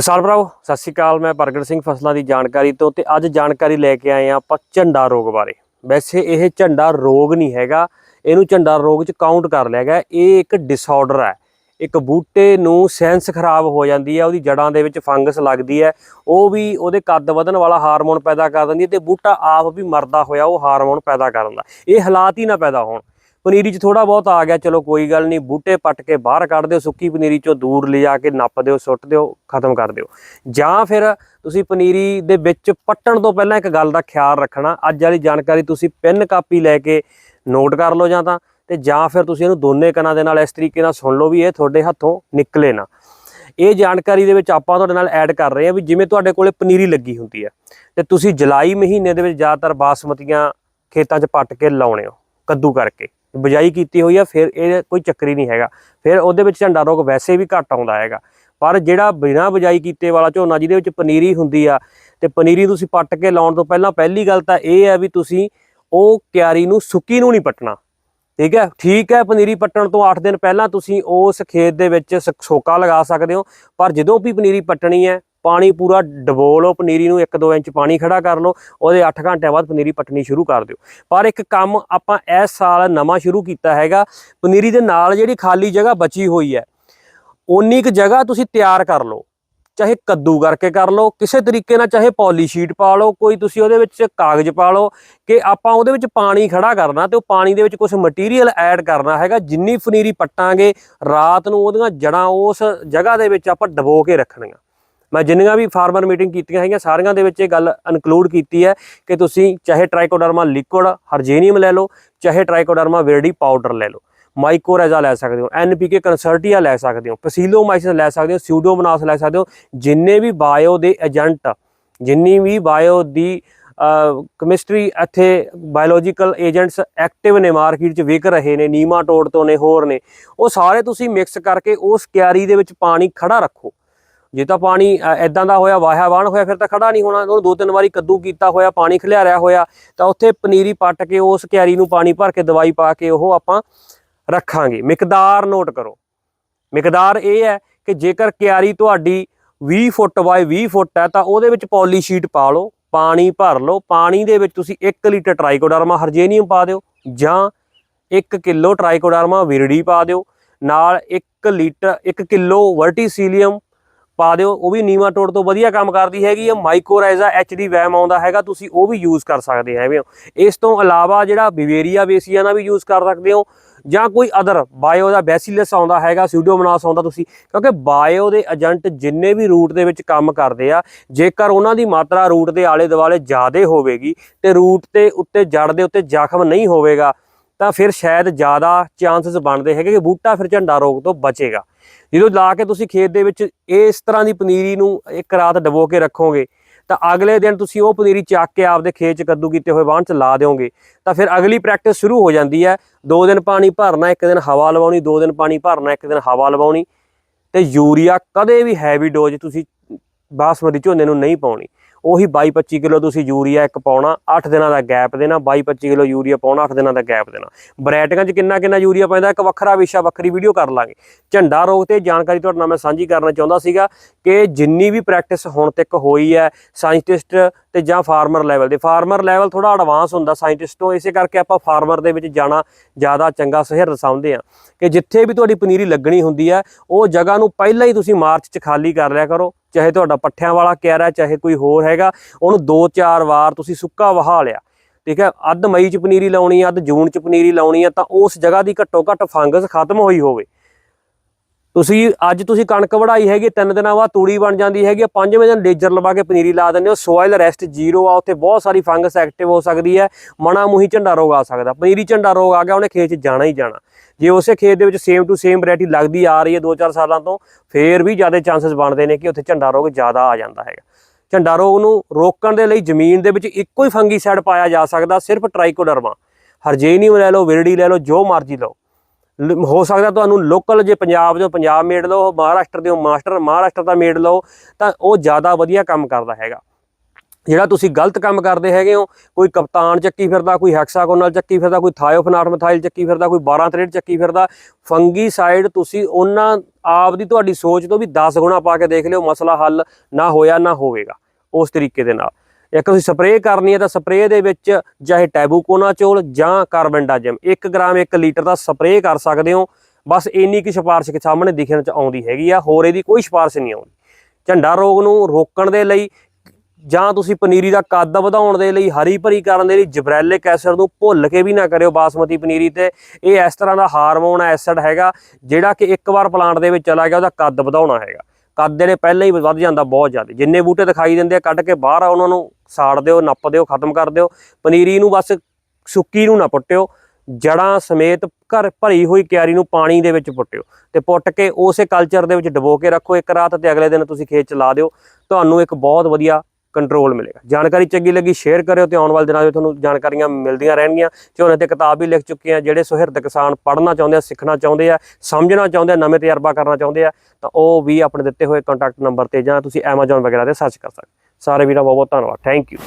ਕਿਸਾਨ ਭਰਾਓ ਸਤਿ ਸ਼੍ਰੀ ਅਕਾਲ, ਮੈਂ ਪ੍ਰਗਟ ਸਿੰਘ ਫਸਲਾਂ ਦੀ ਜਾਣਕਾਰੀ ਤੋਂ ਤੇ ਅੱਜ ਜਾਣਕਾਰੀ ਲੈ ਕੇ ਆਏ ਆ ਆਪਾਂ ਝੰਡਾ ਰੋਗ ਬਾਰੇ। ਵੈਸੇ ਇਹ ਝੰਡਾ ਰੋਗ ਨਹੀਂ ਹੈਗਾ, ਇਹਨੂੰ ਝੰਡਾ ਰੋਗ ਚ ਕਾਊਂਟ ਕਰ ਲਿਆ ਗਿਆ, ਇਹ ਇੱਕ ਡਿਸਆਰਡਰ ਹੈ। ਇੱਕ ਬੂਟੇ ਨੂੰ ਸੈਂਸ ਖਰਾਬ ਹੋ ਜਾਂਦੀ ਹੈ, ਉਹਦੀ ਜੜਾਂ ਦੇ ਵਿੱਚ ਫੰਗਸ ਲੱਗਦੀ ਹੈ, ਉਹ ਵੀ ਉਹਦੇ ਕੱਦ ਵਧਣ ਵਾਲਾ ਹਾਰਮੋਨ ਪੈਦਾ ਕਰ ਦਿੰਦੀ ਹੈ ਤੇ ਬੂਟਾ ਆਪ ਵੀ ਮਰਦਾ ਹੋਇਆ, ਉਹ ਹਾਰਮੋਨ ਪੈਦਾ ਕਰ ਦਿੰਦਾ ਇਹ ਹਾਲਾਤ ਹੀ ਨਾ ਪੈਦਾ ਹੋਣ। ਪਨੀਰੀ 'ਚ ਥੋੜਾ ਬਹੁਤ ਆ ਗਿਆ, ਚਲੋ ਕੋਈ ਗੱਲ ਨਹੀਂ, ਬੂਟੇ ਪੱਟ ਕੇ ਬਾਹਰ ਕੱਢ ਦਿਓ, ਸੁੱਕੀ ਪਨੀਰੀ 'ਚੋਂ ਦੂਰ ਲਿਜਾ ਕੇ ਨੱਪ ਦਿਓ, ਸੁੱਟ ਦਿਓ, ਖਤਮ ਕਰ ਦਿਓ। ਜਾਂ ਫਿਰ ਤੁਸੀਂ ਪਨੀਰੀ ਦੇ ਵਿੱਚ ਪੱਟਣ ਤੋਂ ਪਹਿਲਾਂ ਇੱਕ ਗੱਲ ਦਾ ਖਿਆਲ ਰੱਖਣਾ, ਅੱਜ ਵਾਲੀ ਜਾਣਕਾਰੀ ਤੁਸੀਂ ਪੈਨ ਕਾਪੀ ਲੈ ਕੇ ਨੋਟ ਕਰ ਲਓ ਜਾਂ ਤਾਂ, ਤੇ ਜਾਂ ਫਿਰ ਤੁਸੀਂ ਇਹਨੂੰ ਦੋਨੇ ਕੰਨਾਂ ਦੇ ਨਾਲ ਇਸ ਤਰੀਕੇ ਨਾਲ ਸੁਣ ਲਓ ਵੀ ਇਹ ਤੁਹਾਡੇ ਹੱਥੋਂ ਨਿਕਲੇ ਨਾ। ਇਹ ਜਾਣਕਾਰੀ ਦੇ ਵਿੱਚ ਆਪਾਂ ਤੁਹਾਡੇ ਨਾਲ ਐਡ ਕਰ ਰਹੇ ਹਾਂ ਵੀ ਜਿਵੇਂ ਤੁਹਾਡੇ ਕੋਲੇ ਪਨੀਰੀ ਲੱਗੀ ਹੁੰਦੀ ਹੈ, ਤੇ ਤੁਸੀਂ ਜੁਲਾਈ ਮਹੀਨੇ ਦੇ ਵਿੱਚ ਜ਼ਿਆਦਾਤਰ ਬਾਸਮਤੀਆਂ ਖੇਤਾਂ 'ਚ ਪੱਟ ਕੇ ਲਾਉਣੇ ਹੋ, ਕੱਦੂ ਕਰਕੇ। ਬਿਜਾਈ ਕੀਤੀ ਹੋਈ ਆ, ਫਿਰ ਇਹ ਕੋਈ ਚੱਕਰੀ ਨਹੀਂ ਹੈਗਾ। ਫਿਰ ਉਹਦੇ ਵਿੱਚ ਝੰਡਾ ਰੋਗ ਵੈਸੇ ਵੀ ਘੱਟ ਆਉਂਦਾ ਹੈਗਾ। ਪਰ ਜਿਹੜਾ ਬਿਨਾਂ ਬਿਜਾਈ ਕੀਤੇ ਵਾਲਾ ਝੋਨਾ ਜਿਹਦੇ ਵਿੱਚ ਪਨੀਰੀ ਹੁੰਦੀ ਆ, ਤੇ ਪਨੀਰੀ ਤੁਸੀਂ ਪੱਟ ਕੇ ਲਾਉਣ ਤੋਂ ਪਹਿਲਾਂ ਪਹਿਲੀ ਗੱਲ ਤਾਂ ਇਹ ਹੈ ਵੀ ਤੁਸੀਂ ਉਹ ਕਿਆਰੀ ਨੂੰ ਸੁੱਕੀ ਨੂੰ ਨਹੀਂ ਪੱਟਣਾ। ਠੀਕ ਹੈ? ਠੀਕ ਹੈ ਪਨੀਰੀ ਪੱਟਣ ਤੋਂ 8 ਦਿਨ ਪਹਿਲਾਂ ਤੁਸੀਂ ਉਸ ਖੇਤ ਦੇ ਵਿੱਚ ਸ- ਸੋਕਾ ਲਗਾ ਸਕਦੇ ਹੋ, ਪਰ ਜਦੋਂ ਵੀ ਪਨੀਰੀ ਪੱਟਣੀ ਹੈ ਪਾਣੀ ਪੂਰਾ ਡਬੋ ਲਓ, ਪਨੀਰੀ ਨੂੰ 1-2 ਇੰਚ ਪਾਣੀ ਖੜਾ ਕਰ ਲਓ, ਉਹਦੇ 8 ਘੰਟਿਆਂ ਬਾਅਦ ਪਨੀਰੀ ਪੱਟਣੀ ਸ਼ੁਰੂ ਕਰ ਦਿਓ। ਪਰ ਇੱਕ ਕੰਮ ਆਪਾਂ ਇਸ ਸਾਲ ਨਵਾਂ ਸ਼ੁਰੂ ਕੀਤਾ ਹੈਗਾ, ਪਨੀਰੀ ਦੇ ਨਾਲ ਜਿਹੜੀ ਖਾਲੀ ਜਗ੍ਹਾ ਬਚੀ ਹੋਈ ਹੈ ਉਨੀ ਕੁ ਜਗ੍ਹਾ ਤੁਸੀਂ ਤਿਆਰ ਕਰ ਲਓ। ਚਾਹੇ ਕੱਦੂ ਕਰਕੇ ਕਰ ਲਓ, ਕਿਸੇ ਤਰੀਕੇ ਨਾਲ ਚਾਹੇ ਪੌਲੀ ਸ਼ੀਟ ਪਾ ਲਓ, ਕੋਈ ਤੁਸੀਂ ਉਹਦੇ ਵਿੱਚ ਕਾਗਜ਼ ਪਾ ਲਓ ਕਿ ਆਪਾਂ ਉਹਦੇ ਵਿੱਚ ਪਾਣੀ ਖੜਾ ਕਰਨਾ ਤੇ ਉਹ ਪਾਣੀ ਦੇ ਵਿੱਚ ਕੁਝ ਮਟੀਰੀਅਲ ਐਡ ਕਰਨਾ ਹੈਗਾ, ਜਿੰਨੀ ਪਨੀਰੀ ਪੱਟਾਂਗੇ, ਰਾਤ ਨੂੰ ਉਹਦੀਆਂ ਜੜਾਂ ਉਸ ਜਗ੍ਹਾ ਦੇ ਵਿੱਚ ਆਪਾਂ ਡਬੋ ਕੇ ਰੱਖਣੀਆਂ। ਮੈਂ ਜਿੰਨੀਆਂ ਵੀ ਫਾਰਮਰ ਮੀਟਿੰਗ ਕੀਤੀਆਂ ਹੈਗੀਆਂ, ਸਾਰੀਆਂ ਦੇ ਵਿੱਚ ਇਹ ਗੱਲ ਇਨਕਲੂਡ ਕੀਤੀ ਹੈ ਕਿ ਤੁਸੀਂ ਚਾਹੇ ਟ੍ਰਾਈਕੋਡਰਮਾ ਲਿਕੁਇਡ ਹਰਜੇਨੀਅਮ ਲੈ ਲਓ, ਚਾਹੇ ਟ੍ਰਾਈਕੋਡਰਮਾ ਵਿਰਡੀ ਪਾਊਡਰ ਲੈ ਲਓ। ਮਾਈਕੋਰੈਜ਼ਾ ਲੈ ਸਕਦੇ ਹੋ ਐਨਪੀਕੇ ਕੰਸਰਟੀਆ ਲੈ ਸਕਦੇ ਹੋ ਪਸੀਲੋਮਾਈਸਿਸ ਲੈ ਸਕਦੇ ਹੋ ਸਿਊਡੋਮਨਾਸ ਲੈ ਸਕਦੇ ਹੋ, ਜਿੰਨੇ ਵੀ ਬਾਇਓ ਦੇ ਏਜੰਟ ਜਿੰਨੀ ਵੀ ਬਾਇਓ ਦੀ ਕੈਮਿਸਟਰੀ ਇੱਥੇ ਬਾਇਓਲੋਜੀਕਲ ਏਜੰਟਸ ਐਕਟਿਵ ਨੇ ਮਾਰਕੀਟ 'ਚ ਵਿਕ ਰਹੇ ਨੇ, ਨੀਮਾਟੋਡ ਤੋਂ ਨੇ, ਹੋਰ ਨੇ, ਉਹ ਸਾਰੇ ਤੁਸੀਂ ਮਿਕਸ ਕਰਕੇ ਉਸ ਕਿਆਰੀ ਦੇ ਵਿੱਚ ਪਾਣੀ ਖੜਾ ਰੱਖੋ। ਜੇ ਤਾਂ ਪਾਣੀ ਐਦਾਂ ਦਾ ਹੋਇਆ ਵਾਹਿਆ ਵਾਣ ਹੋਇਆ, ਫਿਰ ਤਾਂ ਖੜਾ ਨਹੀਂ ਹੋਣਾ। ਉਹਨੂੰ ਦੋ ਤਿੰਨ ਵਾਰੀ ਕੱਦੂ ਕੀਤਾ ਹੋਇਆ, ਪਾਣੀ ਖਿਲਿਆਰਿਆ ਹੋਇਆ, ਤਾਂ ਉੱਥੇ ਪਨੀਰੀ ਪੱਟ ਕੇ, ਉਸ ਕਿਆਰੀ ਨੂੰ ਪਾਣੀ ਭਰ ਕੇ, ਦਵਾਈ ਪਾ ਕੇ, ਉਹ ਆਪਾਂ ਰੱਖਾਂਗੇ। ਮਿਕਦਾਰ ਨੋਟ ਕਰੋ। ਮਿਕਦਾਰ ਇਹ ਹੈ ਕਿ ਜੇਕਰ ਕਿਆਰੀ ਤੁਹਾਡੀ 20 ਫੁੱਟ ਬਾਏ 20 ਫੁੱਟ ਹੈ, ਤਾਂ ਉਹਦੇ ਵਿੱਚ ਪੌਲੀ ਸ਼ੀਟ ਪਾ ਲਓ, ਪਾਣੀ ਭਰ ਲਓ। ਪਾਣੀ ਦੇ ਵਿੱਚ ਤੁਸੀਂ 1 ਲੀਟਰ ਟ੍ਰਾਈਕੋਡਰਮਾ ਹਰਜੇਨੀਅਮ ਪਾ ਦਿਓ, ਜਾਂ 1 ਕਿਲੋ ਟ੍ਰਾਈਕੋਡਰਮਾ ਵਿਰੜੀ ਪਾ ਦਿਓ। ਨਾਲ 1 ਲੀਟਰ 1 ਕਿਲੋ ਵਰਟੀਸੀਲੀਅਮ ਪਾ ਦਿਓ, ਉਹ ਵੀ ਨੀਮਾਟੋਡ ਤੋਂ ਵਧੀਆ ਕੰਮ ਕਰਦੀ ਹੈਗੀ ਆ ਮਾਈਕੋਰਾਈਜ਼ਾ ਐਚਡੀ ਵੈਮ ਆਉਂਦਾ ਹੈਗਾ, ਤੁਸੀਂ ਉਹ ਵੀ ਯੂਜ਼ ਕਰ ਸਕਦੇ ਹੈਗੇ ਹੋ। ਇਸ ਤੋਂ ਇਲਾਵਾ ਜਿਹੜਾ ਬਿਵੇਰੀਆ ਵੇਸੀਆ ਦਾ ਵੀ ਯੂਜ਼ ਕਰ ਸਕਦੇ ਹੋ, ਜਾਂ ਕੋਈ ਅਦਰ ਬਾਇਓ ਦਾ ਬੈਸੀਲਸ ਆਉਂਦਾ ਹੈਗਾ ਸਿਊਡੋਮਨਾਸ ਆਉਂਦਾ ਤੁਸੀਂ, ਕਿਉਂਕਿ ਬਾਇਓ ਦੇ ਏਜੰਟ ਜਿੰਨੇ ਵੀ ਰੂਟ ਦੇ ਵਿੱਚ ਕੰਮ ਕਰਦੇ ਆ, ਜੇਕਰ ਉਹਨਾਂ ਦੀ ਮਾਤਰਾ ਰੂਟ ਦੇ ਆਲੇ ਦੁਆਲੇ ਜ਼ਿਆਦਾ ਹੋਵੇਗੀ, ਤੇ ਰੂਟ ਤੇ ਉੱਤੇ ਜੜ ਦੇ ਉੱਤੇ ਜ਼ਖਮ ਨਹੀਂ ਹੋਵੇਗਾ ਤਾਂ ਫਿਰ ਸ਼ਾਇਦ ਜ਼ਿਆਦਾ ਚਾਂਸਸ ਬਣਦੇ ਹੈਗੇ ਕਿ ਬੂਟਾ ਫਿਰ ਝੰਡਾ ਰੋਗ ਤੋਂ ਬਚੇਗਾ। ਜਦੋਂ ਲਾ ਕੇ ਤੁਸੀਂ ਖੇਤ ਦੇ ਵਿੱਚ ਇਸ ਤਰ੍ਹਾਂ ਦੀ ਪਨੀਰੀ ਨੂੰ ਇੱਕ ਰਾਤ ਡਬੋ ਕੇ ਰੱਖੋਗੇ, ਤਾਂ ਅਗਲੇ ਦਿਨ ਤੁਸੀਂ ਉਹ ਪਨੀਰੀ ਚੱਕ ਕੇ ਆਪਦੇ ਖੇਤ 'ਚ ਕੱਦੂ ਕੀਤੇ ਹੋਏ ਵਾਹਣ 'ਚ ਲਾ ਦਿਓਗੇ। ਤਾਂ ਫਿਰ ਅਗਲੀ ਪ੍ਰੈਕਟਿਸ ਸ਼ੁਰੂ ਹੋ ਜਾਂਦੀ ਹੈ। ਦੋ ਦਿਨ ਪਾਣੀ ਭਰਨਾ, ਇੱਕ ਦਿਨ ਹਵਾ ਲਵਾਉਣੀ, ਦੋ ਦਿਨ ਪਾਣੀ ਭਰਨਾ, ਇੱਕ ਦਿਨ ਹਵਾ ਲਵਾਉਣੀ। ਤੇ ਯੂਰੀਆ ਕਦੇ ਵੀ ਹੈਵੀ ਡੋਜ਼ ਤੁਸੀਂ ਬਾਸਮਤੀ ਝੋਨੇ ਨੂੰ ਨਹੀਂ ਪਾਉਣੀ। ਉਹੀ 22 25 ਕਿਲੋ ਤੁਸੀਂ ਯੂਰੀਆ ਇੱਕ ਪਾਉਣਾ 8 ਦਿਨਾਂ ਦਾ ਗੈਪ ਦੇਣਾ 22 25 ਕਿਲੋ ਯੂਰੀਆ ਪਾਉਣਾ 8 ਦਿਨਾਂ ਦਾ ਗੈਪ ਦੇਣਾ। ਬਰੈਟਿਕਾਂ 'ਚ ਕਿੰਨਾ ਕਿੰਨਾ ਯੂਰੀਆ ਪੈਂਦਾ, ਇੱਕ ਵੱਖਰਾ ਵਿਸ਼ਾ, ਵੱਖਰੀ ਵੀਡੀਓ ਕਰ ਲਾਂਗੇ। ਝੰਡਾ ਰੋਗ ਤੇ ਜਾਣਕਾਰੀ ਤੁਹਾਡੇ ਨਾਲ ਮੈਂ ਸਾਂਝੀ ਕਰਨਾ ਚਾਹੁੰਦਾ ਸੀਗਾ ਕਿ ਜਿੰਨੀ ਵੀ ਪ੍ਰੈਕਟਿਸ ਹੁਣ ਤੱਕ ਹੋਈ ਹੈ ਸਾਇੰਟਿਸਟ ਤੇ ਜਾਂ ਫਾਰਮਰ ਲੈਵਲ ਦੇ। ਫਾਰਮਰ ਲੈਵਲ ਥੋੜਾ ਐਡਵਾਂਸ ਹੁੰਦਾ ਸਾਇੰਟਿਸਟ ਤੋਂ ਇਸੇ ਕਰਕੇ ਆਪਾਂ ਫਾਰਮਰ ਦੇ ਵਿੱਚ ਜਾਣਾ ਜ਼ਿਆਦਾ ਚੰਗਾ ਸਹਿਰ ਸਮਝਦੇ ਆ ਕਿ ਜਿੱਥੇ ਵੀ ਤੁਹਾਡੀ ਪਨੀਰੀ ਲੱਗਣੀ ਹੁੰਦੀ ਹੈ ਉਹ ਜਗ੍ਹਾ ਨੂੰ ਪਹਿਲਾਂ ਹੀ ਤੁਸੀਂ ਮਾਰਚ 'ਚ ਖਾਲੀ ਕਰ ਲਿਆ ਕਰੋ ਚਾਹੇ ਤੁਹਾਡਾ ਪੱਠਿਆਂ ਵਾਲਾ ਕਿਆਰਾ ਹੈ, ਚਾਹੇ ਕੋਈ ਹੋਰ ਹੈਗਾ ਉਹਨੂੰ 2-4 ਵਾਰ ਤੁਸੀਂ ਸੁੱਕਾ ਵਹਾ ਲਿਆ। ਠੀਕ ਹੈ ਅੱਧ ਮਈ 'ਚ ਪਨੀਰੀ ਲਾਉਣੀ ਆ ਅੱਧ ਜੂਨ 'ਚ ਪਨੀਰੀ ਲਾਉਣੀ ਹੈ ਤਾਂ ਉਸ ਜਗ੍ਹਾ ਦੀ ਘੱਟੋ ਘੱਟ ਫੰਗਸ ਖਤਮ ਹੋਈ ਹੋਵੇ। ਤੁਸੀਂ ਅੱਜ ਤੁਸੀਂ ਕਣਕ ਵਢਾਈ ਹੈਗੀ ਤਿੰਨ ਦਿਨਾਂ ਬਾਅਦ ਤੂੜੀ ਬਣ ਜਾਂਦੀ ਹੈਗੀ ਆ, ਪੰਜਵੇਂ ਦਿਨ ਲੇਜ਼ਰ ਲਵਾ ਕੇ ਪਨੀਰੀ ਲਾ ਦਿੰਦੇ ਹੋ ਸੋਇਲ ਰੈਸਟ ਜ਼ੀਰੋ ਆ ਉੱਥੇ ਬਹੁਤ ਸਾਰੀ ਫੰਗਸ ਐਕਟਿਵ ਹੋ ਸਕਦੀ ਹੈ ਮਣਾ ਮੂਹੀ ਝੰਡਾ ਰੋਗ ਆ ਸਕਦਾ ਪਨੀਰੀ ਝੰਡਾ ਰੋਗ ਆ ਗਿਆ ਉਹਨੇ ਖੇਤ 'ਚ ਜਾਣਾ ਹੀ ਜਾਣਾ। ਜੇ ਉਸੇ ਖੇਤ ਦੇ ਵਿੱਚ ਸੇਮ ਟੂ ਸੇਮ ਵੈਰਾਈਟੀ ਲੱਗਦੀ ਆ ਰਹੀ ਹੈ 2-4 ਸਾਲਾਂ ਤੋਂ ਫੇਰ ਵੀ ਜ਼ਿਆਦਾ ਚਾਂਸਸ ਬਣਦੇ ਨੇ ਕਿ ਉੱਥੇ ਝੰਡਾ ਰੋਗ ਜ਼ਿਆਦਾ ਆ ਜਾਂਦਾ ਹੈਗਾ। ਝੰਡਾ ਰੋਗ ਨੂੰ ਰੋਕਣ ਦੇ ਲਈ ਜ਼ਮੀਨ ਦੇ ਵਿੱਚ ਇੱਕੋ ਹੀ ਫੰਗੀਸਾਈਡ ਪਾਇਆ ਜਾ ਸਕਦਾ ਸਿਰਫ ਟ੍ਰਾਈਕੋਡਰਮਾ ਹਰਜੇਨੀਅਮ ਲੈ ਲਓ ਵਿਰੜੀ ਲੈ ਲਓ ਜੋ ਮਰਜ਼ੀ ਲਓ। ਹੋ ਸਕਦਾ ਤੁਹਾਨੂੰ ਲੋਕਲ ਜੇ ਪੰਜਾਬ ਦੇ ਪੰਜਾਬ ਮੇਡ ਲਓ ਮਹਾਰਾਸ਼ਟਰ ਦੇ ਹੋ, ਮਾਸਟਰ ਮਹਾਰਾਸ਼ਟਰ ਦਾ ਮੇਡ ਲਓ ਤਾਂ ਉਹ ਜ਼ਿਆਦਾ ਵਧੀਆ ਕੰਮ ਕਰਦਾ ਹੈਗਾ। ਜਿਹੜਾ ਤੁਸੀਂ ਗਲਤ ਕੰਮ ਕਰਦੇ ਹੈਗੇ ਹੋ ਕੋਈ ਕਪਤਾਨ ਚੱਕੀ ਫਿਰਦਾ ਕੋਈ ਹੈਕਸਾਗੋਨਲ ਚੱਕੀ ਫਿਰਦਾ ਕੋਈ ਥਾਇਓਫਨਾਟ ਮਿਥਾਈਲ ਚੱਕੀ ਫਿਰਦਾ ਕੋਈ 12 ਚੱਕੀ ਫਿਰਦਾ ਫੰਗੀ ਸਾਈਡ ਤੁਸੀਂ ਉਹਨਾਂ ਆਪ ਦੀ ਤੁਹਾਡੀ ਸੋਚ ਤੋਂ ਵੀ 10 ਗੁਣਾ ਪਾ ਕੇ ਦੇਖ ਲਿਓ ਮਸਲਾ ਹੱਲ ਨਾ ਹੋਇਆ ਨਾ ਹੋਵੇਗਾ ਉਸ ਤਰੀਕੇ ਦੇ ਨਾਲ। ਇੱਕ ਤੁਸੀਂ ਸਪਰੇਅ ਕਰਨੀ ਹੈ ਤਾਂ ਸਪਰੇਅ ਦੇ ਵਿੱਚ ਚਾਹੇ ਟੈਬੂਕੋਨਾਚੋਲ ਜਾਂ ਕਾਰਬਨਡਾਜਮ 1 ਗ੍ਰਾਮ 1 ਲੀਟਰ ਦਾ ਸਪਰੇਅ ਕਰ ਸਕਦੇ ਹੋ। ਬਸ ਇੰਨੀ ਕੀ ਸਿਫਾਰਿਸ਼ ਕੇ ਸਾਹਮਣੇ ਦਿਖਣ ਚ ਆਉਂਦੀ ਹੈਗੀ ਆ, ਹੋਰ ਇਹਦੀ ਕੋਈ ਸਿਫਾਰਿਸ਼ ਨਹੀਂ ਆਉਂਦੀ। ਝੰਡਾ ਰੋਗ ਨੂੰ ਰੋਕਣ ਦੇ ਲਈ ਜਾਂ ਤੁਸੀਂ ਪਨੀਰੀ ਦਾ ਕੱਦ ਵਧਾਉਣ ਦੇ ਲਈ, ਹਰੀ ਭਰੀ ਕਰਨ ਦੇ ਲਈ ਜਬਰੈਲਿਕ ਐਸਿਡ ਨੂੰ ਭੁੱਲ ਕੇ ਵੀ ਨਾ ਕਰਿਓ ਬਾਸਮਤੀ ਪਨੀਰੀ ਤੇ। ਇਹ ਇਸ ਤਰ੍ਹਾਂ ਦਾ ਹਾਰਮੋਨ ਐਸਿਡ ਹੈਗਾ, ਜਿਹੜਾ ਕਿ ਇੱਕ ਵਾਰ ਪਲਾਂਟ ਦੇ ਵਿੱਚ ਚਲਾ ਗਿਆ, ਉਹਦਾ ਕੱਦ ਵਧਾਉਣਾ ਹੈਗਾ। ਕੱਦ ਜਿਹੜੇ ਪਹਿਲਾਂ ਹੀ ਵੱਧ ਜਾਂਦਾ ਬਹੁਤ ਜ਼ਿਆਦਾ। ਜਿੰਨੇ ਬੂਟੇ ਦਿਖਾਈ ਦਿੰਦੇ ਆ, ਕੱਢ ਕੇ ਬਾਹਰ ਆ, ਉਹਨਾਂ ਨੂੰ ਸਾੜ ਦਿਓ, ਨੱਪ ਦਿਓ, ਖਤਮ ਕਰ ਦਿਓ। ਪਨੀਰੀ ਨੂੰ ਬਸ ਸੁੱਕੀ ਨੂੰ ਨਾ ਪੁੱਟਿਓ, ਜੜਾਂ ਸਮੇਤ ਘਰ ਭਰੀ ਹੋਈ ਕਿਆਰੀ ਨੂੰ ਪਾਣੀ ਦੇ ਵਿੱਚ ਪੁੱਟਿਓ ਤੇ ਪੁੱਟ ਕੇ ਉਸੇ ਕਲਚਰ ਦੇ ਵਿੱਚ ਡਬੋ ਕੇ ਰੱਖੋ। ਇੱਕ ਰਾਤ ਤੇ ਅਗਲੇ ਦਿਨ ਤੁਸੀਂ ਖੇਤ ਚ ਲਾ ਦਿਓ। ਤੁਹਾਨੂੰ ਇੱਕ ਬਹੁਤ ਵਧੀਆ ਕੰਟਰੋਲ ਮਿਲੇਗਾ। ਜਾਣਕਾਰੀ ਚੰਗੀ ਲੱਗੀ ਸ਼ੇਅਰ ਕਰਿਓ ਤੇ ਆਉਣ ਵਾਲੇ ਦਿਨਾਂ ਵਿੱਚ ਤੁਹਾਨੂੰ ਜਾਣਕਾਰੀਆਂ ਮਿਲਦੀਆਂ ਰਹਿਣਗੀਆਂ। ਝੋਨੇ ਤੇ ਕਿਤਾਬ ਵੀ ਲਿਖ ਚੁੱਕੇ ਆ, ਜਿਹੜੇ ਸੁਹਿਰਦ ਕਿਸਾਨ ਪੜ੍ਹਨਾ ਚਾਹੁੰਦੇ ਆ, ਸਿੱਖਣਾ ਚਾਹੁੰਦੇ ਆ, ਸਮਝਣਾ ਚਾਹੁੰਦੇ ਆ, ਨਵੇਂ ਤਜਰਬਾ ਕਰਨਾ ਚਾਹੁੰਦੇ ਆ, ਤਾਂ ਉਹ ਵੀ ਆਪਣੇ ਦਿੱਤੇ ਹੋਏ ਕੰਟੈਕਟ ਨੰਬਰ ਤੇ ਜਾਂ ਤੁਸੀਂ Amazon ਵਗੈਰਾ ਤੇ ਸਰਚ ਕਰ ਸਕਦੇ। ਸਾਰੇ ਵੀਰਾਂ ਬਹੁਤ ਬਹੁਤ ਧੰਨਵਾਦ। Thank you